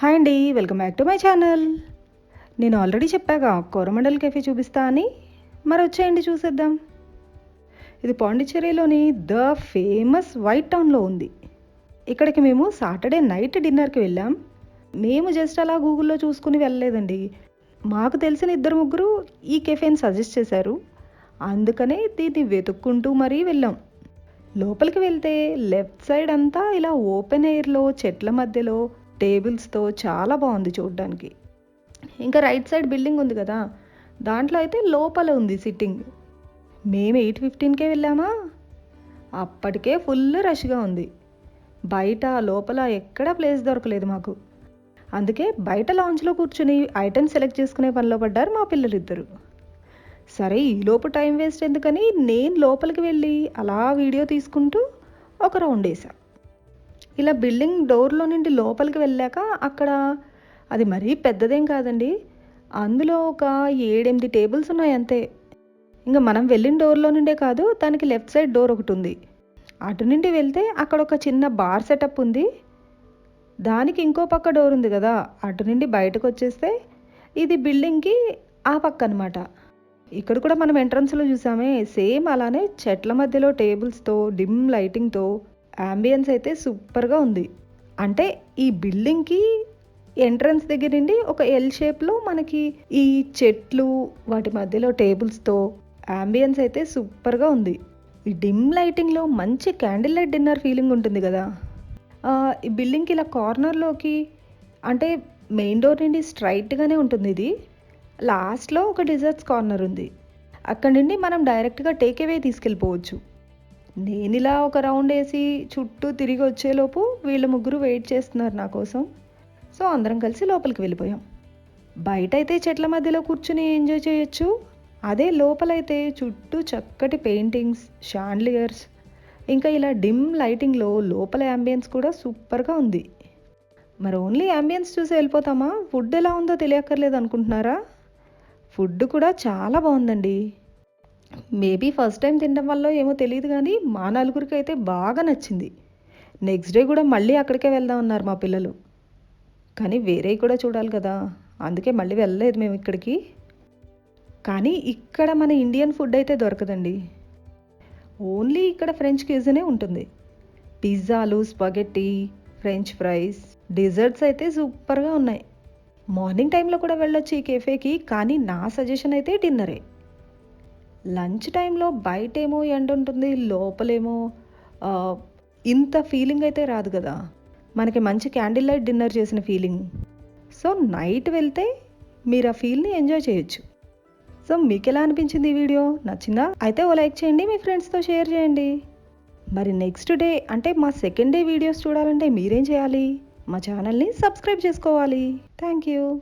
Hi అండి welcome back to my channel. నేను already చెప్పాగా కోరమండల్ కెఫే చూపిస్తా అని. మరి వచ్చేయండి చూసేద్దాం. ఇది పాండిచ్చేరిలోని ద ఫేమస్ వైట్ టౌన్లో ఉంది. ఇక్కడికి మేము సాటర్డే నైట్ డిన్నర్కి వెళ్ళాం. మేము జస్ట్ అలా గూగుల్లో చూసుకుని వెళ్ళలేదండి. మాకు తెలిసిన ఇద్దరు ముగ్గురు ఈ కెఫేని సజెస్ట్ చేశారు. అందుకనే దీన్ని వెతుక్కుంటూ మరీ వెళ్ళాం. లోపలికి వెళ్తే లెఫ్ట్ సైడ్ అంతా ఇలా ఓపెన్ ఎయిర్లో చెట్ల మధ్యలో టేబుల్స్తో చాలా బాగుంది చూడడానికి. ఇంకా రైట్ సైడ్ బిల్డింగ్ ఉంది కదా దాంట్లో అయితే లోపల ఉంది సిట్టింగ్. మేము ఎయిట్ ఫిఫ్టీన్కే వెళ్ళామా? అప్పటికే ఫుల్ రష్గా ఉంది. బయట లోపల ఎక్కడా ప్లేస్ దొరకలేదు మాకు. అందుకే బయట లాంచ్లో కూర్చుని ఐటమ్స్ సెలెక్ట్ చేసుకునే పనిలో పడ్డారు మా పిల్లలిద్దరు. సరే ఈలోపు టైం వేస్ట్ ఎందుకని నేను లోపలికి వెళ్ళి అలా వీడియో తీసుకుంటూ ఒక రౌండ్ వేసా ఇలా బిల్డింగ్ డోర్లో నుండి లోపలికి వెళ్ళాక అక్కడ అది మరీ పెద్దదేం కాదండి. అందులో ఒక ఏడెనిమిది టేబుల్స్ ఉన్నాయి అంతే. ఇంకా మనం వెళ్ళిన డోర్లో నుండే కాదు దానికి లెఫ్ట్ సైడ్ డోర్ ఒకటి ఉంది. అటు నుండి వెళ్తే అక్కడ ఒక చిన్న బార్ సెటప్ ఉంది. దానికి ఇంకో పక్క డోర్ ఉంది కదా అటు నుండి బయటకు వచ్చేస్తే ఇది బిల్డింగ్కి ఆ పక్క అనమాట ఇక్కడ కూడా మనం ఎంట్రన్స్లో చూసామే సేమ్ అలానే చెట్ల మధ్యలో టేబుల్స్తో డిమ్ లైటింగ్తో అంబియన్స్ అయితే సూపర్గా ఉంది. అంటే ఈ బిల్డింగ్కి ఎంట్రన్స్ దగ్గర నుండి ఒక ఎల్ షేప్లో మనకి ఈ చెట్లు వాటి మధ్యలో టేబుల్స్తో అంబియన్స్ అయితే సూపర్గా ఉంది. ఈ డిమ్ లైటింగ్లో మంచి క్యాండిల్ లైట్ డిన్నర్ ఫీలింగ్ ఉంటుంది కదా. ఈ బిల్డింగ్కి ఇలా కార్నర్లోకి అంటే మెయిన్ డోర్ నుండి స్ట్రైట్గానే ఉంటుంది ఇది. లాస్ట్లో ఒక డిజర్ట్స్ కార్నర్ ఉంది. అక్కడి నుండి మనం డైరెక్ట్గా టేక్ అవే తీసుకెళ్ళిపోవచ్చు. నేను ఇలా ఒక రౌండ్ వేసి చుట్టూ తిరిగి వచ్చేలోపు వీళ్ళ ముగ్గురు వెయిట్ చేస్తున్నారు నా కోసం. సో అందరం కలిసి లోపలికి వెళ్ళిపోయాం. బయట అయితే చెట్ల మధ్యలో కూర్చుని ఎంజాయ్ చేయొచ్చు. అదే లోపలైతే చుట్టూ చక్కటి పెయింటింగ్స్ షాండ్లియర్స్ ఇంకా ఇలా డిమ్ లైటింగ్లో లోపల అంబియన్స్ కూడా సూపర్గా ఉంది. మరి ఓన్లీ అంబియన్స్ చూసి వెళ్ళిపోతామా? ఫుడ్ ఎలా ఉందో తెలియక్కర్లేదు అనుకుంటున్నారా? ఫుడ్ కూడా చాలా బాగుందండి. మేబీ ఫస్ట్ టైం తినడం వల్ల ఏమో తెలియదు కానీ మా నలుగురికి అయితే బాగా నచ్చింది. నెక్స్ట్ డే కూడా మళ్ళీ అక్కడికే వెళ్దాం అన్నారు మా పిల్లలు. కానీ వేరే కూడా చూడాలి కదా. అందుకే మళ్ళీ వెళ్ళలేదు మేము ఇక్కడికి. కానీ ఇక్కడ మన ఇండియన్ ఫుడ్ అయితే దొరకదండి. ఓన్లీ ఇక్కడ ఫ్రెంచ్ క్యూజనే ఉంటుంది. పిజ్జాలు స్పగెట్టి ఫ్రెంచ్ ఫ్రైస్ డిజర్ట్స్ అయితే సూపర్గా ఉన్నాయి. మార్నింగ్ టైంలో కూడా వెళ్ళొచ్చు ఈ కెఫేకి కానీ నా సజెషన్ అయితే డిన్నరే. లంచ్ టైంలో బయటేమో ఎండ ఉంటుంది లోపలేమో ఇంత ఫీలింగ్ అయితే రాదు కదా. మనకి మంచి క్యాండిల్ లైట్ డిన్నర్ చేసిన ఫీలింగ్. సో నైట్ వెళ్తే మీరు ఆ ఫీల్ని ఎంజాయ్ చేయొచ్చు. సో మీకు ఎలా అనిపించింది ఈ వీడియో? నచ్చిందా? అయితే ఓ లైక్ చేయండి మీ ఫ్రెండ్స్తో షేర్ చేయండి. మరి నెక్స్ట్ డే అంటే మా సెకండ్ డే వీడియోస్ చూడాలంటే మీరేం చేయాలి? మా ఛానల్ని సబ్స్క్రైబ్ చేసుకోవాలి. Thank you.